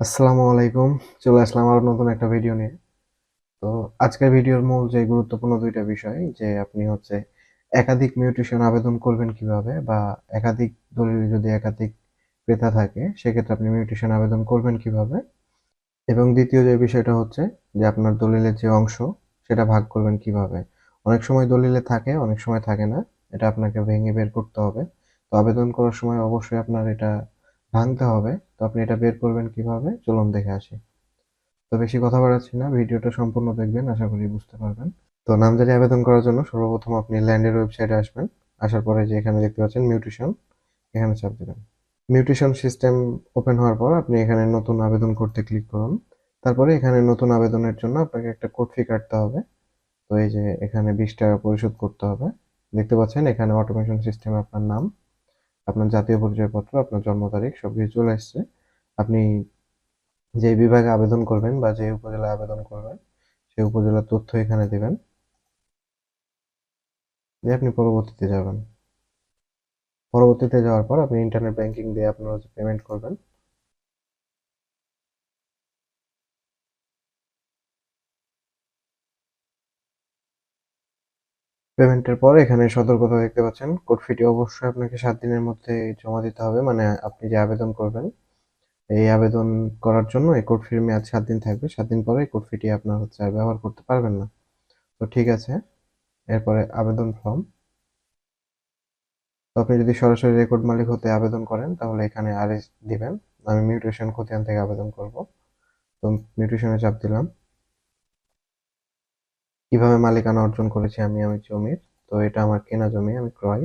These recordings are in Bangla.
আসসালামু আলাইকুম। চলে আসলাম আরও নতুন একটা ভিডিও নিয়ে। তো আজকের ভিডিওর মূল যে গুরুত্বপূর্ণ দুইটা বিষয়, যে আপনি হচ্ছে একাধিক মিউটেশন আবেদন করবেন কীভাবে বা একাধিক দলিলে যদি একাধিক ক্রেতা থাকে, সেক্ষেত্রে আপনি মিউটেশন আবেদন করবেন কীভাবে? এবং দ্বিতীয় যে বিষয়টা হচ্ছে যে আপনার দলিলের যে অংশ, সেটা ভাগ করবেন কীভাবে? অনেক সময় দলিলে থাকে, অনেক সময় থাকে না। এটা আপনাকে ভেঙে বের করতে হবে। তো আবেদন করার সময় অবশ্যই আপনার এটা ভাঙতে হবে। তো আপনি এটা বের করবেন কীভাবে? চলুন দেখে আসি। তো বেশি কথা বাড়াচ্ছি না, ভিডিওটা সম্পূর্ণ দেখবেন, আশা করি বুঝতে পারবেন। তো নামজারি আবেদন করার জন্য সর্বপ্রথম আপনি ল্যান্ডের ওয়েবসাইটে আসবেন। আসার পরে যে এখানে দেখতে পাচ্ছেন মিউটেশন, এখানে চাপ দেবেন। মিউটেশন সিস্টেম ওপেন হওয়ার পর আপনি এখানে নতুন আবেদন করতে ক্লিক করুন। তারপরে এখানে নতুন আবেদনের জন্য আপনাকে একটা কোড ফি কাটতে হবে। তো এই যে এখানে বিশ টাকা পরিশোধ করতে হবে। দেখতে পাচ্ছেন এখানে অটোমেশন সিস্টেমে আপনার নাম আপনার জাতীয় পরিচয়পত্র, আপনার জন্ম তারিখ সব কিছু চলে এসছে আপনি যে বিভাগে আবেদন করবেন বা যে উপজেলায় আবেদন করবেন সেই উপজেলার তথ্য এখানে দেবেন। দিয়ে আপনি পরবর্তীতে যাবেন। পরবর্তীতে যাওয়ার পর আপনি ইন্টারনেট ব্যাংকিং দিয়ে আপনার পেমেন্ট করবেন। পেমেন্টের পর এখানে সতর্কতা দেখতে পাচ্ছেন। কোড ফিটি অবশ্যই আপনাকে সাত দিনের মধ্যে জমা দিতে হবে। মানে আপনি যে আবেদন করবেন, এই আবেদন করার জন্য এই কোড ফির মেয়াদ সাত দিন থাকবে। সাত দিন পরে এই কোড ফিটি আপনার হচ্ছে আর ব্যবহার করতে পারবেন না। তো ঠিক আছে, এরপরে আবেদন ফর্ম তো আপনি যদি সরাসরি রেকর্ড মালিক হতে আবেদন করেন, তাহলে এখানে আরএস দিবেন। আমি মিউটেশন খতিয়ান থেকে আবেদন করব। তো মিউটেশনে চাপ দিলাম। কীভাবে মালিকানা অর্জন করেছি আমি আমি জমির? তো এটা আমার কেনা জমি, আমি ক্রয়।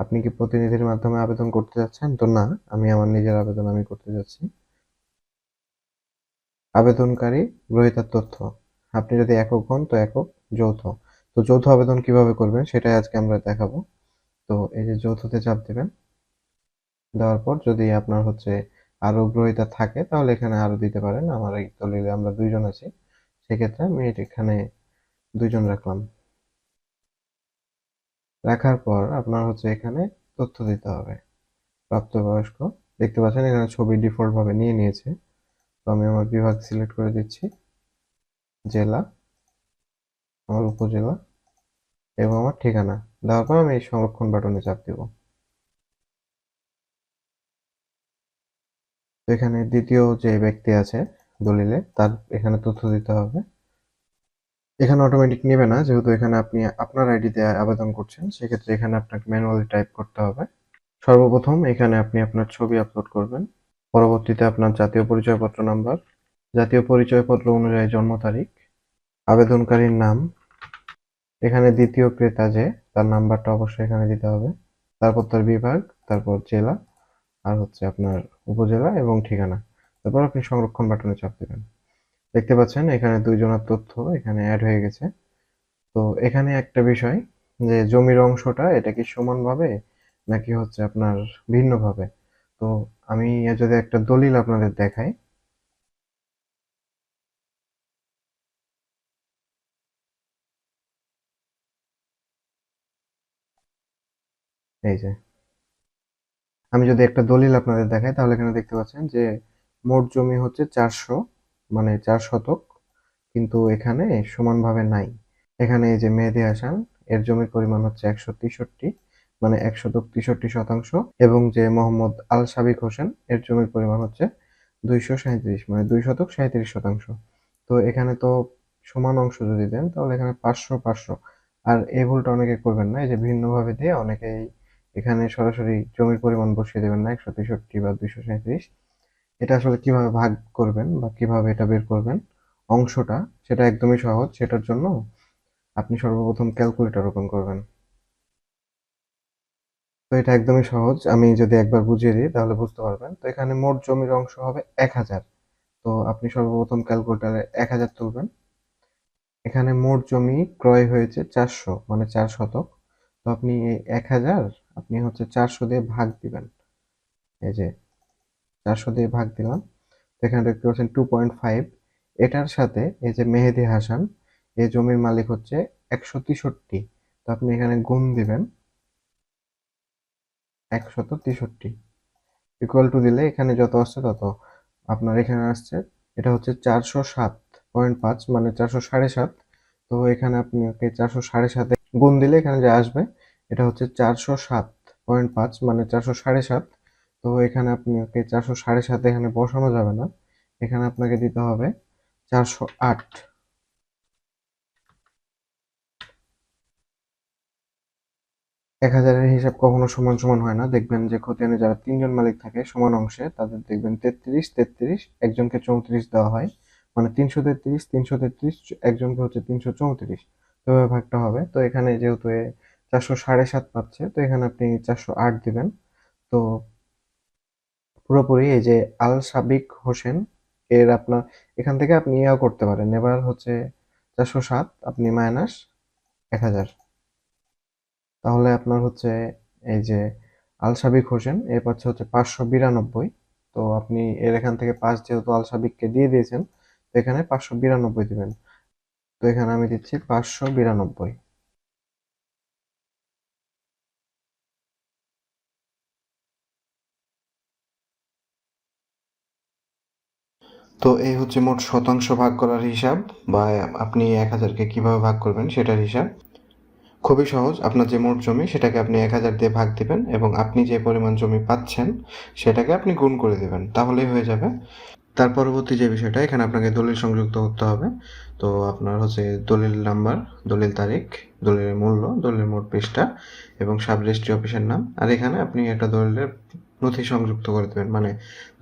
আপনি কি প্রতিনিধির মাধ্যমে আবেদন করতে যাচ্ছেন? তো না, আমি আমার নিজের আবেদন আমি করতে যাচ্ছি। আবেদনকারী গ্রহীতার তথ্য। আপনি যদি একক হন, তো একক যৌথ। তো যৌথ আবেদন কীভাবে করবেন সেটাই আজকে আমরা দেখাবো। তো এই যে যৌথতে চাপ দেবেন, দেওয়ার পর যদি আপনার হচ্ছে আরও গ্রহীতা থাকে, তাহলে এখানে আরও দিতে পারেন। আমার এই দলিলে আমরা দুইজন আছি। সেক্ষেত্রে আমি এখানে দুইজন রাখলাম। রাখার পর আপনার হচ্ছে এখানে তথ্য দিতে হবে। প্রাপ্তবয়স্ক, দেখতে পাচ্ছেন এখানে ছবি ডিফল্ট ভাবে নিয়ে নিয়েছে। তো আমি আমার বিভাগ সিলেক্ট করে দিচ্ছি। জেলা, আমার উপজেলা এবং আমার ঠিকানা। দেওয়ার পর আমি এই সংরক্ষণ বাটনে চাপ দিব। এখানে দ্বিতীয় যে ব্যক্তি আছে দলিলে তার এখানে তথ্য দিতে হবে। এখানে অটোমেটিক নেবে না, যেহেতু এখানে আপনি আপনার আইডিতে আবেদন করছেন, সেক্ষেত্রে এখানে আপনাকে ম্যানুয়ালি টাইপ করতে হবে। সর্বপ্রথম এখানে আপনি আপনার ছবি আপলোড করবেন। পরবর্তীতে আপনার জাতীয় পরিচয়পত্র নাম্বার জাতীয় পরিচয়পত্র অনুযায়ী জন্ম তারিখ, আবেদনকারীর নাম, এখানে দ্বিতীয় ক্রেতা যে, তার নাম্বারটা অবশ্যই এখানে দিতে হবে। তারপর তার বিভাগ, তারপর জেলা, আর হচ্ছে আপনার উপজেলা এবং ঠিকানা। তারপর আপনি সংরক্ষণ বাটনে চাপ দেবেন। দেখতে পাচ্ছেন এখানে দুইজনের তথ্য এখানে অ্যাড হয়ে গেছে। তো এখানে একটা বিষয় যে জমির অংশটা এটা কি সমানভাবে নাকি হচ্ছে আপনার ভিন্নভাবে? তো আমি যদি একটা দলিল আপনাদের দেখাই। এই যে। আমি যদি একটা দলিল আপনাদের দেখাই তাহলে এখানে দেখতে পাচ্ছেন যে মোট জমি হচ্ছে চারশো মানে চার শতক, কিন্তু এখানে সমানভাবে নাই। এখানে এই যে মেহেদি হাসান, এর জমির পরিমাণ হচ্ছে একশো তেষট্টি মানে এক শতক তেষট্টি শতাংশ, এবং যে মোহাম্মদ আল সাবিক হোসেন, এর জমির পরিমাণ হচ্ছে দুইশো সাঁত্রিশ মানে দুই শতক সাঁত্রিশ শতাংশ। তো এখানে তো সমান অংশ যদি দেন, তাহলে এখানে পাঁচশো পাঁচশো। আর এই ভুলটা অনেকে করবেন না, এই যে ভিন্নভাবে দিয়ে অনেকেই এখানে সরাসরি জমির পরিমাণ বসিয়ে দেবেন না, একশো তেষট্টি বা দুইশো সাঁত্রিশ এটা আসলে কীভাবে ভাগ করবেন বা কীভাবে এটা বের করবেন, অংশটা সেটা একদমই সহজ। সেটার জন্য আপনি সর্বপ্রথম ক্যালকুলেটর ওপেন করবেন। তো এটা একদমই সহজ। আমি যদি একবার বুঝিয়ে দিই তাহলে বুঝতে পারবেন। তো এখানে মোট জমির অংশ হবে এক হাজার। তো আপনি সর্বপ্রথম ক্যালকুলেটারে এক হাজার তুলবেন। এখানে মোট জমি ক্রয় হয়েছে চারশো মানে চার শতক। তো আপনি এই এক হাজার আপনি হচ্ছে চারশো দিয়ে ভাগ দিবেন। এই যে চারশো দিয়ে ভাগ দিলাম। এখানে দেখতে পাচ্ছেন টু পয়েন্ট ফাইভ এটার সাথে এই যে মেহেদি হাসান, এই জমির মালিক হচ্ছে একশো তেষট্টি। তো আপনি এখানে গুণ দিবেন একশত তেষট্টি। ইকুয়াল টু দিলে এখানে যত আসছে তত আপনার এখানে আসছে, এটা হচ্ছে চারশো সাত পয়েন্ট পাঁচ মানে চারশো সাড়ে সাত। তো এখানে আপনাকে চারশো সাড়ে সাতে গুণ দিলে এখানে যে আসবে, এটা হচ্ছে চারশো সাত পয়েন্ট পাঁচ মানে চারশো সাড়ে সাত। তো এখানে আপনাকে চারশো সাড়ে সাত এখানে বসানো যাবে না। এখানে আপনাকে দিতে হবে চারশো আট। এক হাজারের হিসাব কখনো সমান সমান হয় না। দেখবেন যে খতিয়ানে যারা তিনজন মালিক থাকে সমান অংশে, তাদের দেখবেন তেত্রিশ তেত্রিশ, একজনকে চৌত্রিশ দেওয়া হয়। মানে তিনশো তেত্রিশ তিনশো তেত্রিশ, একজনকে হচ্ছে তিনশো চৌত্রিশ। তো ভাগটা হবে। তো এখানে যেহেতু চারশো সাড়ে সাত পাচ্ছে, তো এখানে আপনি চারশো আট দিবেন। তো পুরোপুরি এই যে আল সাবিক হোসেন, এর আপনার, এখান থেকে আপনি ইয়া করতে পারেন। এবার হচ্ছে চারশো সাত, আপনি মাইনাস এক হাজার। তাহলে আপনার হচ্ছে এই যে আল সাবিক হোসেন, এর পাচ্ছে হচ্ছে পাঁচশো বিরানব্বই। তো আপনি এর এখান থেকে পাঁচ যেহেতু আল সাবিককে দিয়ে দিয়েছেন, তো এখানে পাঁচশো বিরানব্বই দিবেন। তো এখানে আমি দিচ্ছি পাঁচশো বিরানব্বই। তো এই হচ্ছে মোট শতাংশ ভাগ করার হিসাব বা আপনি এক হাজারকে কীভাবে ভাগ করবেন সেটার হিসাব। খুবই সহজ, আপনার যে মোট জমি সেটাকে আপনি এক হাজার দিয়ে ভাগ দিবেন এবং আপনি যে পরিমাণ জমি পাচ্ছেন সেটাকে আপনি গুণ করে দেবেন, তাহলেই হয়ে যাবে। তার পরবর্তী যে বিষয়টা, এখানে আপনাকে দলিল সংযুক্ত করতে হবে। তো আপনার হচ্ছে দলিল নাম্বার, দলিল তারিখ, দলিলের মূল্য, দলিলের মোট পৃষ্ঠা এবং সাব রেজিস্ট্রি অফিসের নাম। আর এখানে আপনি একটা দলিলের নথি সংযুক্ত করে দেবেন। মানে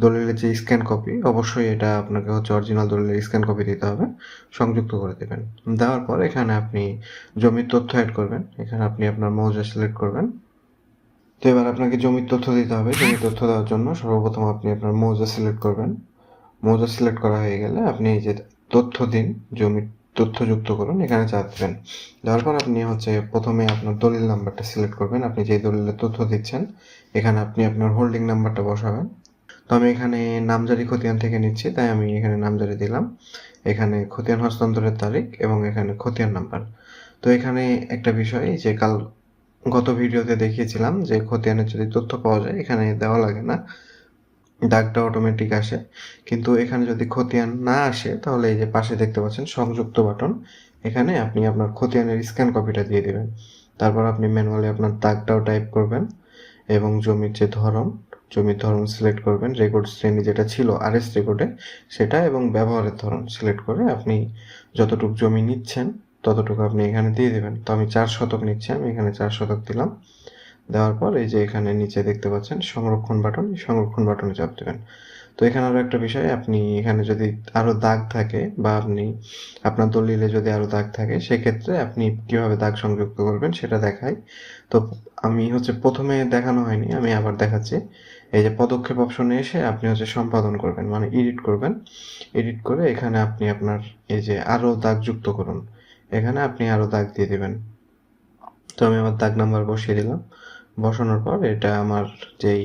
দলিলের যে স্ক্যান কপি অবশ্যই এটা আপনাকে হচ্ছে অরিজিনাল দলিলের স্ক্যান কপি দিতে হবে। সংযুক্ত করে দেবেন। দেওয়ার পর এখানে আপনি জমির তথ্য অ্যাড করবেন। এখানে আপনি আপনার মৌজা সিলেক্ট করবেন। তো এবার আপনাকে জমির তথ্য দিতে হবে। জমির তথ্য দেওয়ার জন্য সর্বপ্রথম আপনি আপনার মৌজা সিলেক্ট করবেন। মৌজা সিলেক্ট করা হয়ে গেলে আপনি এই যে তথ্য দিন জমির তথ্য যুক্ত করুন, এখানে চাপ দেবেন। পর আপনি হচ্ছে প্রথমে আপনার দলিল নাম্বারটা সিলেক্ট করবেন, আপনি যে দলিলের তথ্য দিচ্ছেন, এখানে আপনি আপনার হোল্ডিং নাম্বারটা বসাবেন। তো আমি এখানে নামজারি খতিয়ান থেকে নিচ্ছি, তাই আমি এখানে নামজারি দিলাম। এখানে খতিয়ান হস্তান্তরের তারিখ এবং এখানে খতিয়ান নাম্বার। তো এখানে একটা বিষয় যে কাল, গত ভিডিওতে দেখিয়েছিলাম যে খতিয়ানের যদি তথ্য পাওয়া যায়, এখানে দেওয়া লাগে না। দাগটা অটোমেটিক আসে। কিন্তু এখানে যদি খতিয়ান না আসে, তাহলে এই যে পাশে দেখতে পাচ্ছেন সংযুক্ত বাটন, এখানে আপনি আপনার খতিয়ানের স্ক্যান কপিটা দিয়ে দেবেন। তারপর আপনি ম্যানুয়ালি আপনার দাগটাও টাইপ করবেন এবং জমির যে ধরন, জমির ধরন সিলেক্ট করবেন রেকর্ড শ্রেণি যেটা ছিল আর এস রেকর্ডে সেটা এবং ব্যবহারের ধরন সিলেক্ট করে আপনি যতটুকু জমি নিচ্ছেন, ততটুকু আপনি এখানে দিয়ে দেবেন। তো আমি চার শতক নিচ্ছি, আমি এখানে চার শতক দিলাম। দেওয়ার পর এই যে এখানে নিচে দেখতে পাচ্ছেন সংরক্ষণ বাটন সংরক্ষণ বাটনে চাপ দেবেন। তো এখানে আরও একটা বিষয়, আপনি এখানে যদি আরও দাগ থাকে বা আপনি, আপনার দলিলে যদি আরও দাগ থাকে, সেক্ষেত্রে আপনি কীভাবে দাগ সংযুক্ত করবেন সেটা দেখাই। তো আমি হচ্ছে প্রথমে দেখানো হয়নি, আমি আবার দেখাচ্ছি। এই যে পদক্ষেপ অপশনে এসে আপনি হচ্ছে সম্পাদন করবেন মানে এডিট করবেন। এডিট করে এখানে আপনি আপনার এই যে আরও দাগ যুক্ত করুন। এখানে আপনি আরও দাগ দিয়ে দেবেন। তো আমি আমার দাগ নাম্বার বসিয়ে দিলাম। বসানোর পর এটা আমার যেই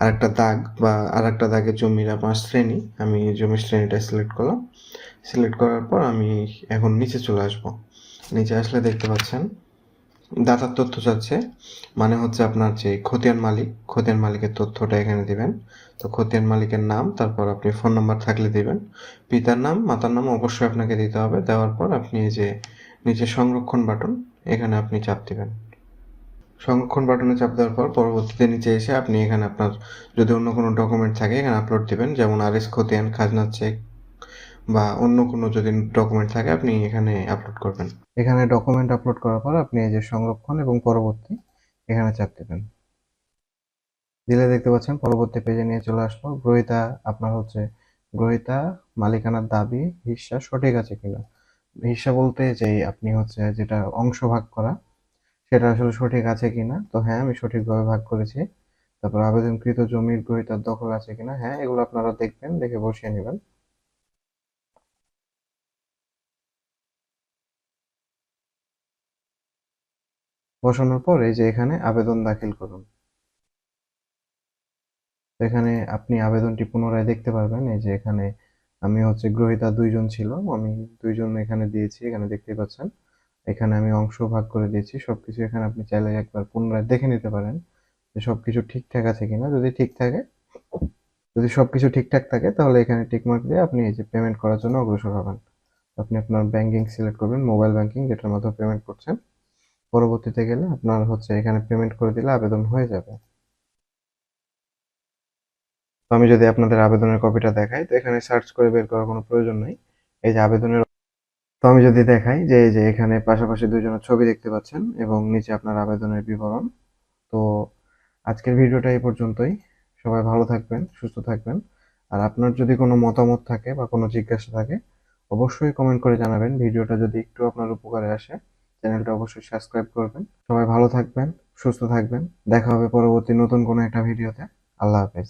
আরেকটা দাগ বা আরেকটা দাগের জমির আমার শ্রেণি, আমি জমির শ্রেণীটা সিলেক্ট করলাম। সিলেক্ট করার পর আমি এখন নিচে চলে আসব। নিচে আসলে দেখতে পাচ্ছেন, দাতার তথ্য চাচ্ছে মানে হচ্ছে আপনার যে খতিয়ান মালিক, খতিয়ান মালিকের তথ্যটা এখানে দিবেন। তো খতিয়ান মালিকের নাম, তারপর আপনি ফোন নাম্বার থাকলে দিবেন। পিতার নাম, মাতার নাম অবশ্যই আপনাকে দিতে হবে। দেওয়ার পর আপনি যে নিচে সংরক্ষণ বাটন এখানে আপনি চাপ দিবেন। সংরক্ষণ বাটনে চাপ দেওয়ার পর পরবর্তীতে নিচে এসে আপনি এখানে আপনার যদি অন্য কোনো ডকুমেন্ট থাকে, এখানে আপলোড দিবেন। যেমন আর এস খতিয়ান, খাজনা চেক বা অন্য কোনো যদি ডকুমেন্ট থাকে, আপনি এখানে আপলোড করবেন। এখানে ডকুমেন্ট আপলোড করার পর আপনি এই যে সংরক্ষণ এবং পরবর্তী, এখানে চাপ দেবেন। দিলে দেখতে পাচ্ছেন পরবর্তী পেজে নিয়ে চলে আসলো গ্রহিতা আপনার হচ্ছে গ্রহিতা মালিকানার দাবি, হিস্সা সঠিক আছে কিনা? হিস্সা বলতে যে আপনি হচ্ছে যেটা অংশ ভাগ করা সেটা আসলে সঠিক আছে কিনা? তো হ্যাঁ আমি সঠিকভাবে ভাগ করেছি। তারপর আবেদনকৃত জমির গ্রহিতার দখল আছে কিনা? হ্যাঁ এগুলো আপনারা দেখবেন, দেখে বসিয়ে নেবেন। বসানোর পর এই যে এখানে আবেদন দাখিল করুন। এখানে আপনি আবেদনটি পুনরায় দেখতে পারবেন। এই যে এখানে আমি হচ্ছে গ্রহিতা দুইজন ছিল আমি দুইজন এখানে দিয়েছি, এখানে দেখতেই পাচ্ছেন। এখানে আমি অংশ ভাগ করে দিয়েছি, সবকিছু এখানে আপনি চাইলে একবার পুনরায় দেখে নিতে পারেন যে সবকিছু ঠিকঠাক আছে কিনা। যদি ঠিক থাকে, যদি সবকিছু ঠিকঠাক থাকে, তাহলে এখানে টিকমার্ক দিয়ে আপনি এই যে পেমেন্ট করার জন্য অগ্রসর হবেন। আপনি আপনার ব্যাংকিং সিলেক্ট করবেন মোবাইল ব্যাংকিং যেটার মাধ্যমে পেমেন্ট করছেন। পরবর্তীতে গেলে আপনার হচ্ছে এখানে পেমেন্ট করে দিলে আবেদন হয়ে যাবে। তো আমি যদি আপনাদের আবেদনের কপিটা দেখাই, তো এখানে সার্চ করে বের করার কোনো প্রয়োজন নেই। এই যে আবেদনের তো আমি যদি দেখাই যে এই যে এখানে পাশাপাশি দুজনের ছবি দেখতে পাচ্ছেন এবং নিচে আপনার আবেদনের বিবরণ, তো আজকের ভিডিওটা এই পর্যন্তই। সবাই ভালো থাকবেন, সুস্থ থাকবেন। আর আপনার যদি কোনো মতামত থাকে বা কোনো জিজ্ঞাসা থাকে, অবশ্যই কমেন্ট করে জানাবেন। ভিডিওটা যদি একটু আপনার উপকারে আসে, চ্যানেলটা অবশ্যই সাবস্ক্রাইব করবেন। সবাই ভালো থাকবেন, সুস্থ থাকবেন। দেখা হবে পরবর্তী নতুন কোনো একটা ভিডিওতে। আল্লাহ হাফেজ।